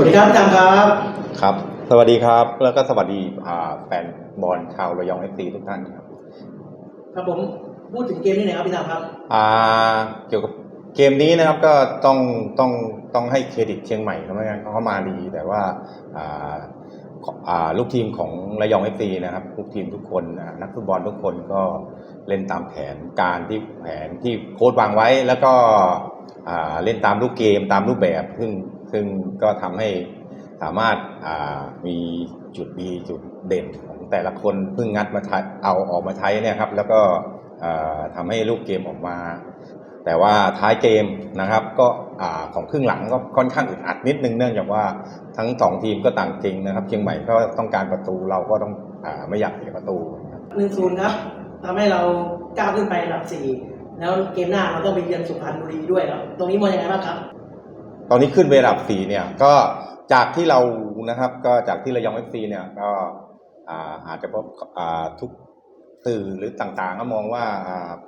สวัสดีครับพี่ตามครับ ครับ สวัสดีครับ แล้วก็สวัสดีอ่าแฟนบอลชาวระยองเอฟซีทุกท่านครับ ครับผมพูดถึงเกมนี้หน่อยครับพี่ตามครับ อ่า เกี่ยวกับเกมนี้นะครับก็ต้องต้องต้องให้เครดิตเชียงใหม่เขาเหมือนกันเขามาดี แต่ว่าอ่าอ่าลูกทีมของระยองเอฟซีนะครับลูกทีมทุกคนนะนักฟุตบอลทุกคนก็เล่นตามแผนการที่แผนที่โค้ชวางไว้ แล้วก็อ่าเล่นตามลูกเกมตามรูปแบบ ซึ่ง ซึ่งก็ทำให้สามารถามีจุดดีจุดเด่นของแต่ละคนเพิ่งงัดมาใช้เอาออกมาใช้เนี่ยครับ แล้วก็อ่าทำให้ลูกเกมออกมา แต่ว่าท้ายเกมนะครับ ก็ของครึ่งหลังก็ค่อนข้างอึดอัดนิดนึงเนื่องจากว่าทั้งสองทีมก็ต่างเก่งนะครับ เชียงใหม่ก็ต้องการประตูเราก็ต้องอไม่อยากเสียประตูหนึ่งศูนย์ครับทำให้เราก้าวขึ้นไปอันดับสี่แล้วเกมหน้าเราต้องไปเยือนสุพรรณบุรีด้วยครับตรงนี้มองยังไงบ้างครับ ตอนนี้ขึ้นไประดับสี่เนี่ยก็จากที่เรานะครับ ก็จากที่ระยองเอฟซีเนี่ยก็อาจจะพบทุกสื่อหรือต่างๆ ก็มองว่า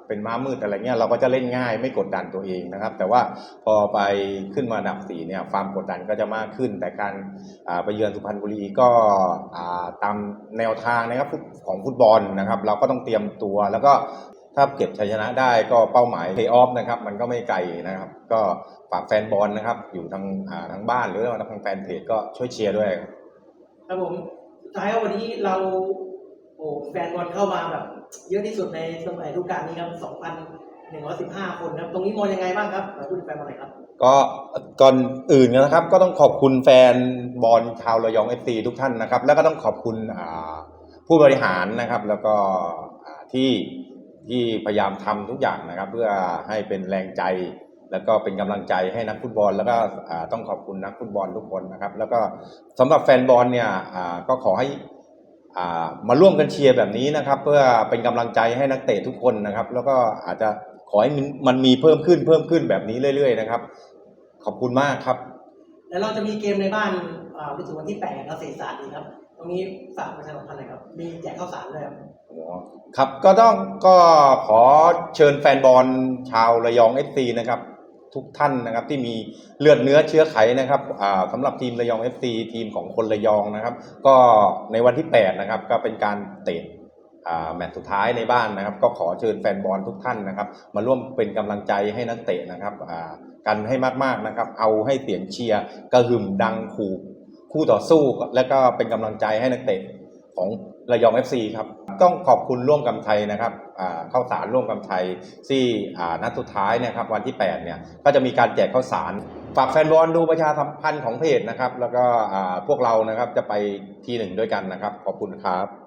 เป็นม้ามืดอะไรเงี้ยเราก็จะเล่นง่ายไม่กดดันตัวเองนะครับ แต่ว่าพอไปขึ้นมาดับสี่เนี่ยความกดดันก็จะมากขึ้น แต่การไปเยือนสุพรรณบุรีก็ตามแนวทางนะครับของฟุตบอลนะครับ เราก็ต้องเตรียมตัวแล้วก็ ถ้าเก็บชัยชนะได้ก็เป้าหมายเพย์ออฟนะครับ มันก็ไม่ไกลนะครับ ก็ฝากแฟนบอลนะครับ อยู่ทางอ่าทางบ้านหรือว่าทางแฟนเพจก็ช่วยเชียร์ด้วย ครับผมสุดท้ายครับวันนี้เราโอ้แฟนบอลเข้ามาแบบเยอะที่สุดในสมัยฤดูกาลนี้ครับ2,115 คนครับตรงนี้มองยังไงบ้างครับพูดถึงแฟนบอลหน่อยครับ ก็ก่อนอื่นนะครับ ก็ต้องขอบคุณแฟนบอลชาวระยองเอฟซีทุกท่านนะครับ แล้วก็ต้องขอบคุณอ่าผู้บริหารนะครับ แล้วก็อ่าที่ ที่พยายามทำทุกอย่างนะครับ เพื่อให้เป็นแรงใจ แล้วก็เป็นกำลังใจให้นักฟุตบอล แล้วก็ต้องขอบคุณนักฟุตบอลทุกคนนะครับ แล้วก็สำหรับแฟนบอลเนี่ยก็ขอให้มาร่วมกันเชียร์แบบนี้นะครับ เพื่อเป็นกำลังใจให้นักเตะทุกคนนะครับ แล้วก็อาจจะขอให้มันมีเพิ่มขึ้นเพิ่มขึ้นแบบนี้เรื่อย ๆ นะครับ ขอบคุณมากครับ แล้วเราจะมีเกมในบ้านรู้สึกวันที่8เราเศรษฐศาสตร์อีครับ ตรงนี้ฝากประชาสัมพันธ์หน่อยครับ มีแจกข้าวสารด้วยครับ ครับก็ต้องก็ขอเชิญแฟนบอลชาวระยองเอฟซีนะครับ ทุกท่านนะครับที่มีเลือดเนื้อเชื้อไขนะครับอ่าสำหรับทีมระยองเอฟซีทีมของคนระยองนะครับ ก็ในวันที่ 8 นะครับ ก็เป็นการเตะอ่าแมตช์สุดท้ายในบ้านนะครับ ก็ขอเชิญแฟนบอลทุกท่านนะครับ มาร่วมเป็นกำลังใจให้นักเตะนะครับอ่ากันให้มากๆนะครับ เอาให้เสียงเชียร์กระหึ่มดังขู่ คู่ต่อสู้และก็เป็นกำลังใจให้นักเตะของระยอง FC ครับ ต้องขอบคุณร่วมกำไทยนะครับเข้าวสารร่วมกำไทยที่นัดสุดท้ายเนะครับวันที่ 8 เนี่ย ก็จะมีการแจกข้าวสารฝากแฟนบอลดูประชาสัมพันธ์ของเพจนะครับ แล้วก็พวกเรานะครับจะไปที่หนึ่งด้วยกันนะครับ ขอบคุณครับ